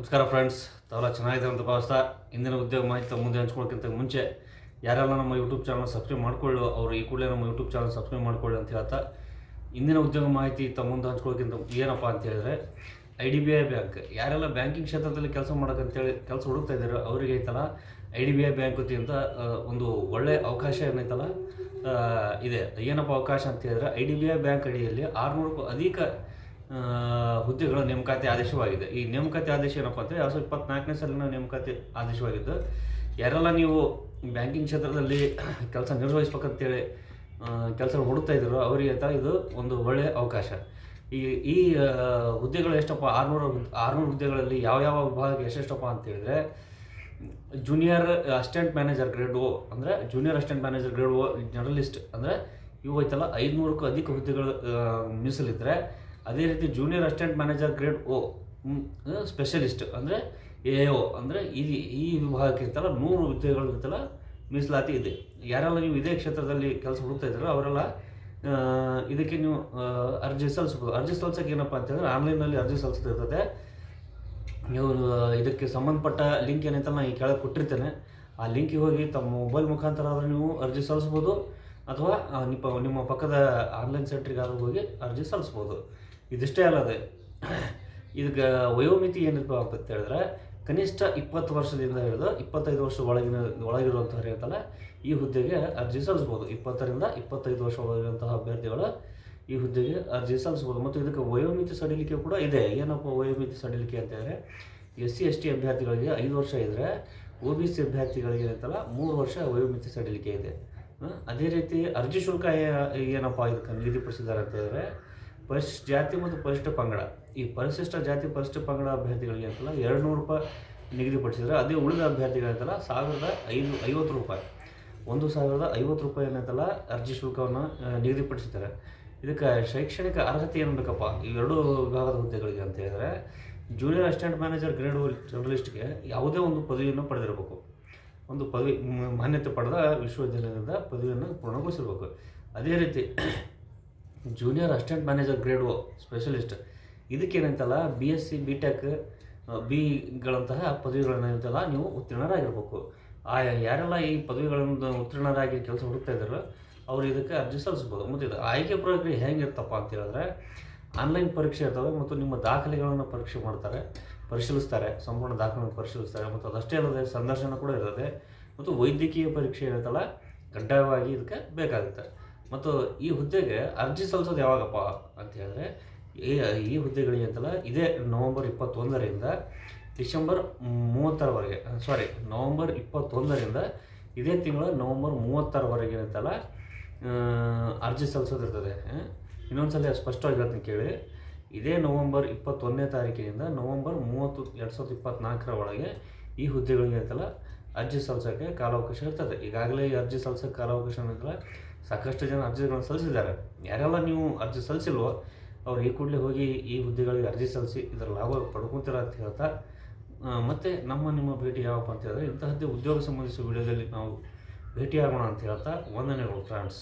ನಮಸ್ಕಾರ ಫ್ರೆಂಡ್ಸ್ ತಾವೆಲ್ಲ ಚೆನ್ನಾಗಿದೆ ಅಂತ ಭಾವಿಸ್ತಾ ಇಂದಿನ ಉದ್ಯೋಗ ಮಾಹಿತಿ ಮುಂದೆ ಹಂಚ್ಕೊಳ್ಳೋಕ್ಕಿಂತ ಮುಂಚೆ ಯಾರೆಲ್ಲ ನಮ್ಮ ಯೂಟ್ಯೂಬ್ ಚಾನಲ್ ಸಬ್ಸ್ಕ್ರೈಬ್ ಮಾಡಿಕೊಳ್ಳು ಅವರು ಈ ಕೂಡಲೇ ನಮ್ಮ ಯೂಟ್ಯೂಬ್ ಚಾನಲ್ ಸಬ್ಸ್ಕ್ರೈಬ್ ಮಾಡಿಕೊಳ್ಳಿ ಅಂತ ಹೇಳ್ತಾ ಇಂದಿನ ಉದ್ಯೋಗ ಮಾಹಿತಿ ತಮ್ಮ ಮುಂದೆ ಹಂಚ್ಕೊಳ್ಳೋಕ್ಕಿಂತ ಏನಪ್ಪ ಅಂತ ಹೇಳಿದ್ರೆ I D B I bank ಯಾರೆಲ್ಲ ಬ್ಯಾಂಕಿಂಗ್ ಕ್ಷೇತ್ರದಲ್ಲಿ ಕೆಲಸ ಮಾಡೋಕ್ಕಂತೇಳಿ ಕೆಲಸ ಹುಡುಕ್ತಾ ಇದ್ದಾರೆ ಅವರಿಗೆ ಐತಲ್ಲ I D B I bank ವತಿಯಿಂದ ಒಂದು ಒಳ್ಳೆಯ ಅವಕಾಶ ಏನೈತಲ್ಲ ಇದೆ. ಏನಪ್ಪ ಅವಕಾಶ ಅಂತ ಹೇಳಿದ್ರೆ I D B I bank ಅಡಿಯಲ್ಲಿ ಆರುನೂರಕ್ಕೂ ಅಧಿಕ ಹುದ್ದೆಗಳ ನೇಮಕಾತಿ ಆದೇಶವಾಗಿದೆ. ಈ ನೇಮಕಾತಿ ಆದೇಶ ಏನಪ್ಪ ಅಂದರೆ ಎರಡು ಸಾವಿರದ ಇಪ್ಪತ್ನಾಲ್ಕನೇ ಸಾಲಿನ ನೇಮಕಾತಿ ಆದೇಶವಾಗಿದ್ದು, ಯಾರೆಲ್ಲ ನೀವು ಬ್ಯಾಂಕಿಂಗ್ ಕ್ಷೇತ್ರದಲ್ಲಿ ಕೆಲಸ ನಿರ್ವಹಿಸ್ಬೇಕಂತೇಳಿ ಕೆಲಸ ಹುಡುಕ್ತಾ ಇದ್ರು ಅವರಿಗೆ ಅಂತ ಇದು ಒಂದು ಒಳ್ಳೆಯ ಅವಕಾಶ. ಈ ಈ ಹುದ್ದೆಗಳು ಎಷ್ಟಪ್ಪ? ಆರುನೂರು ಆರುನೂರು ಹುದ್ದೆಗಳಲ್ಲಿ ಯಾವ ಯಾವ ವಿಭಾಗ ಎಷ್ಟೆಷ್ಟಪ್ಪ ಅಂತ ಹೇಳಿದ್ರೆ, junior assistant manager grade O ಅಂದರೆ junior assistant manager grade O journalist ಅಂದರೆ ಇವು ಐತಲ್ಲ, ಐದುನೂರಕ್ಕೂ ಅಧಿಕ ಹುದ್ದೆಗಳು ಮೀಸಲಿದ್ದರೆ ಅದೇ ರೀತಿ junior assistant manager grade O specialist ಅಂದರೆ ಎ ಒ ಅಂದರೆ ಈ ಈ ವಿಭಾಗಕ್ಕೆ ಇರ್ತಲ್ಲ ನೂರು ಹುದ್ದೆಗಳಿರ್ತಲ್ಲ ಮೀಸಲಾತಿ ಇದೆ. ಯಾರೆಲ್ಲ ನೀವು ಇದೇ ಕ್ಷೇತ್ರದಲ್ಲಿ ಕೆಲಸ ಹುಡುಕ್ತಾ ಇದ್ದಾರೋ ಅವರೆಲ್ಲ ಇದಕ್ಕೆ ನೀವು ಅರ್ಜಿ ಸಲ್ಲಿಸ್ಬೋದು. ಅರ್ಜಿ ಸಲ್ಲಿಸೋಕೆ ಏನಪ್ಪ ಅಂತಂದರೆ ಆನ್ಲೈನಲ್ಲಿ ಅರ್ಜಿ ಸಲ್ಲಿಸ್ತಿರ್ತದೆ ನೀವು ಇದಕ್ಕೆ ಸಂಬಂಧಪಟ್ಟ ಲಿಂಕ್ ಏನಂತ ನಾನು ಈ ಕೆಳಗೆ ಕೊಟ್ಟಿರ್ತೇನೆ. ಆ ಲಿಂಕಿಗೆ ಹೋಗಿ ತಮ್ಮ ಮೊಬೈಲ್ ಮುಖಾಂತರ ಆದರೆ ನೀವು ಅರ್ಜಿ ಸಲ್ಲಿಸ್ಬೋದು. ಅಥವಾ ನಿಮ್ಮ ನಿಮ್ಮ ಪಕ್ಕದ ಆನ್ಲೈನ್ ಸೆಂಟ್ರಿಗಾದ್ರೂ ಹೋಗಿ ಅರ್ಜಿ ಸಲ್ಲಿಸ್ಬೋದು. ಇದಿಷ್ಟೇ ಅಲ್ಲದೆ ಇದಕ್ಕೆ ವಯೋಮಿತಿ ಏನಪ್ಪ ಅಂತ ಹೇಳಿದ್ರೆ ಕನಿಷ್ಠ ಇಪ್ಪತ್ತು ವರ್ಷದಿಂದ ಹಿಡಿದು ಇಪ್ಪತ್ತೈದು ವರ್ಷ ಒಳಗಿನ ಒಳಗಿರುವಂಥವ್ರು ಇರ್ತಲ್ಲ ಈ ಹುದ್ದೆಗೆ ಅರ್ಜಿ ಸಲ್ಲಿಸ್ಬೋದು. ಇಪ್ಪತ್ತರಿಂದ ಇಪ್ಪತ್ತೈದು ವರ್ಷ ಒಳಗಿರುವಂತಹ ಅಭ್ಯರ್ಥಿಗಳು ಈ ಹುದ್ದೆಗೆ ಅರ್ಜಿ ಸಲ್ಲಿಸ್ಬೋದು. ಮತ್ತು ಇದಕ್ಕೆ ವಯೋಮಿತಿ ಸಡಿಲಿಕೆ ಕೂಡ ಇದೆ. ಏನಪ್ಪ ವಯೋಮಿತಿ ಸಡಿಲಿಕೆ ಅಂತ ಹೇಳಿದ್ರೆ, ಎಸ್ ಸಿ, ಎಸ್ ಟಿ ಅಭ್ಯರ್ಥಿಗಳಿಗೆ ಐದು ವರ್ಷ ಇದ್ದರೆ ಒ ಬಿ ಸಿ ಅಭ್ಯರ್ಥಿಗಳಿಗೆ ಇರುತ್ತಲ್ಲ ಮೂರು ವರ್ಷ ವಯೋಮಿತಿ ಸಡಿಲಿಕೆ ಇದೆ. ಅದೇ ರೀತಿ ಅರ್ಜಿ ಶುಲ್ಕ ಏನಪ್ಪ ಇದಕ್ಕೆ ನಿಗದಿಪಡಿಸಿದ್ದಾರೆ ಅಂತ ಹೇಳಿದ್ರೆ ಪರಿಶಿಷ್ಟ ಜಾತಿ ಮತ್ತು ಪರಿಶಿಷ್ಟ ಪಂಗಡ. ಈ ಪರಿಶಿಷ್ಟ ಜಾತಿ, ಪರಿಶಿಷ್ಟ ಪಂಗಡ ಅಭ್ಯರ್ಥಿಗಳಿಗೆ ಅಂತಲ್ಲ ಎರಡು ನೂರು ರೂಪಾಯಿ ನಿಗದಿಪಡಿಸಿದರೆ ಅದೇ ಉಳಿದ ಅಭ್ಯರ್ಥಿಗಳಂತಲ್ಲ ಸಾವಿರದ ಐದು, ಐವತ್ತು ರೂಪಾಯಿ. ಒಂದು ಸಾವಿರದ ಐವತ್ತು ರೂಪಾಯಿ ಏನಂತಲ್ಲ ಅರ್ಜಿ ಶುಲ್ಕವನ್ನು ನಿಗದಿಪಡಿಸಿದ್ದಾರೆ ಇದಕ್ಕೆ ಶೈಕ್ಷಣಿಕ ಅರ್ಹತೆ ಏನು ಬೇಕಪ್ಪ? ಈ ಎರಡು ವಿಭಾಗದ ಹುದ್ದೆಗಳಿಗೆ ಅಂತ ಹೇಳಿದರೆ ಜೂನಿಯರ್ ಅಸಿಸ್ಟೆಂಟ್ ಮ್ಯಾನೇಜರ್ ಗ್ರೇಡ್ ಜರ್ನಲಿಸ್ಟ್ಗೆ ಯಾವುದೇ ಒಂದು ಪದವಿಯನ್ನು ಪಡೆದಿರಬೇಕು. ಒಂದು ಪದವಿ ಮಾನ್ಯತೆ ಪಡೆದ ವಿಶ್ವವಿದ್ಯಾಲಯದಿಂದ ಪದವಿಯನ್ನು ಪೂರ್ಣಗೊಳಿಸಿರಬೇಕು. ಅದೇ ರೀತಿ junior assistant manager grade O specialist ಇದಕ್ಕೇನಂತಲ್ಲ B S C B tech ಬಿಗಳಂತಹ ಪದವಿಗಳನ್ನೇನಂತಲ್ಲ ನೀವು ಉತ್ತೀರ್ಣರಾಗಿರ್ಬೇಕು. ಆ, ಯಾರೆಲ್ಲ ಈ ಪದವಿಗಳನ್ನು ಉತ್ತೀರ್ಣರಾಗಿ ಕೆಲಸ ಹುಡುಕ್ತಾ ಇದ್ದಾರೋ, ಅವ್ರು ಇದಕ್ಕೆ ಅರ್ಜಿ ಸಲ್ಲಿಸ್ಬೋದು. ಮತ್ತು ಇದು ಆಯ್ಕೆ ಪ್ರಕ್ರಿಯೆ ಹೆಂಗಿರ್ತಪ್ಪ ಅಂತ ಹೇಳಿದ್ರೆ ಆನ್ಲೈನ್ ಪರೀಕ್ಷೆ ಇರ್ತವೆ ಮತ್ತು ನಿಮ್ಮ ದಾಖಲೆಗಳನ್ನು ಪರೀಕ್ಷೆ ಮಾಡ್ತಾರೆ, ಪರಿಶೀಲಿಸ್ತಾರೆ, ಸಂಪೂರ್ಣ ದಾಖಲೆಗಳನ್ನು ಪರಿಶೀಲಿಸ್ತಾರೆ. ಮತ್ತು ಅದಷ್ಟೇ ಅಲ್ಲದೆ ಸಂದರ್ಶನ ಕೂಡ ಇರ್ತದೆ. ಮತ್ತು ವೈದ್ಯಕೀಯ ಪರೀಕ್ಷೆ ಇರುತ್ತಲ್ಲ ಕಡ್ಡಾಯವಾಗಿ ಇದಕ್ಕೆ ಬೇಕಾಗುತ್ತೆ. ಮತ್ತು ಈ ಹುದ್ದೆಗೆ ಅರ್ಜಿ ಸಲ್ಲಿಸೋದು ಯಾವಾಗಪ್ಪ ಅಂತ ಹೇಳಿದ್ರೆ, ಈ ಹುದ್ದೆಗಳಿಗೆ ಅಂತಲ್ಲ, ಇದೇ ನವಂಬರ್ ಇಪ್ಪತ್ತೊಂದರಿಂದ ಡಿಸೆಂಬರ್ ಮೂವತ್ತರವರೆಗೆ ಸಾರಿ ನವಂಬರ್ ಇಪ್ಪತ್ತೊಂದರಿಂದ ಇದೇ ತಿಂಗಳ ನವಂಬರ್ ಮೂವತ್ತರವರೆಗೆ ಅಂತಲ್ಲ ಅರ್ಜಿ ಸಲ್ಲಿಸೋದಿರ್ತದೆ ಇನ್ನೊಂದು ಇನ್ನೊಂದ್ಸಲ ಸ್ಪಷ್ಟವಾಗಿ ಹೇಳ್ತೀನಿ ಕೇಳಿ. ಇದೇ ನವಂಬರ್ ಇಪ್ಪತ್ತೊಂದನೇ ತಾರೀಕಿನಿಂದ ನವಂಬರ್ ಮೂವತ್ತು, ಎರಡು ಸಾವಿರದ ಇಪ್ಪತ್ತ್ನಾಲ್ಕರ ಒಳಗೆ ಈ ಹುದ್ದೆಗಳಿಗೆ ಅಂತಲ್ಲ ಅರ್ಜಿ ಸಲ್ಲಿಸೋಕ್ಕೆ ಕಾಲಾವಕಾಶ ಇರ್ತದೆ. ಈಗಾಗಲೇ ಈ ಅರ್ಜಿ ಸಲ್ಲಿಸೋಕೆ ಕಾಲಾವಕಾಶ ಅನ್ನೋದಿಲ್ಲ ಸಾಕಷ್ಟು ಜನ ಅರ್ಜಿಗಳನ್ನು ಸಲ್ಲಿಸಿದ್ದಾರೆ. ಯಾರೆಲ್ಲ ನೀವು ಅರ್ಜಿ ಸಲ್ಲಿಸಿಲ್ವೋ ಅವ್ರು ಈ ಕೂಡಲೇ ಹೋಗಿ ಈ ಹುದ್ದೆಗಳಿಗೆ ಅರ್ಜಿ ಸಲ್ಲಿಸಿ ಇದರ ಲಾಭ ಪಡ್ಕೊತೀರ ಅಂತ ಹೇಳ್ತಾ ಮತ್ತು ನಮ್ಮ ನಿಮ್ಮ ಭೇಟಿ ಯಾವಪ್ಪ ಅಂತ ಹೇಳಿದ್ರೆ ಇಂತಹದ್ದೇ ಉದ್ಯೋಗ ಸಂಬಂಧಿಸಿದ ವಿಡಿಯೋದಲ್ಲಿ ನಾವು ಭೇಟಿಯಾಗೋಣ ಅಂತ ಹೇಳ್ತಾ, ವಂದನೆಗಳು ಫ್ರೆಂಡ್ಸ್